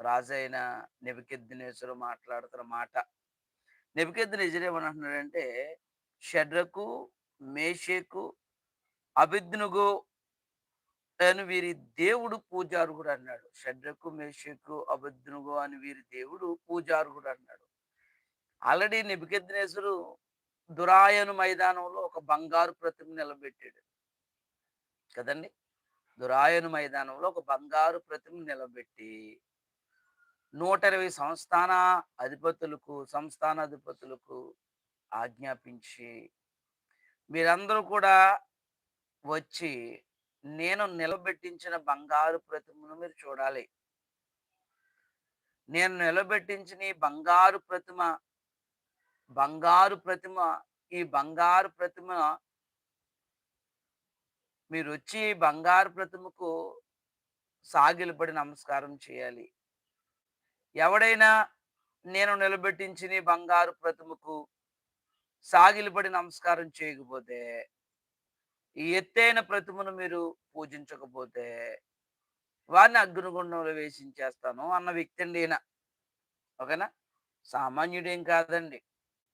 రాజైన నెబుకెద్దినేశ్వరు మాట్లాడుతున్న మాట. నెబుకెద్దినేజరు ఏమంటున్నాడంటే షడ్రకు మేషేకు అభిజ్ఞుగు అని వీరి దేవుడు పూజారుగుడు అన్నాడు. షడ్రకు మేషకు అభిజ్ఞుగు అని వీరి దేవుడు పూజారుగుడు అన్నాడు. ఆల్రెడీ నిబికెద్నేశ్వరు దురాయను మైదానంలో ఒక బంగారు ప్రతిమ నిలబెట్టాడు. కదండి? దురాయను మైదానంలో ఒక బంగారు ప్రతిమ నిలబెట్టి నూట ఇరవై సంస్థాన అధిపతులకు సంస్థాన అధిపతులకు ఆజ్ఞాపించి మీరందరూ కూడా వచ్చి నేను నిలబెట్టించిన బంగారు ప్రతిమను మీరు చూడాలి. నేను నిలబెట్టించిన ఈ బంగారు ప్రతిమ బంగారు ప్రతిమ ఈ బంగారు ప్రతిమ మీరు వచ్చి బంగారు ప్రతిమకు సాగిలపడి నమస్కారం చేయాలి. ఎవడైనా నేను నిలబెట్టించిన బంగారు ప్రతిమకు సాగిలిపడి నమస్కారం చేయకపోతే ఈ ఎత్తైన ప్రతిమను మీరు పూజించకపోతే వారిని అగ్నిగుండంలో వేసించేస్తాను అన్న వ్యక్తి అండి ఈయన. ఓకేనా? సామాన్యుడేం కాదండి.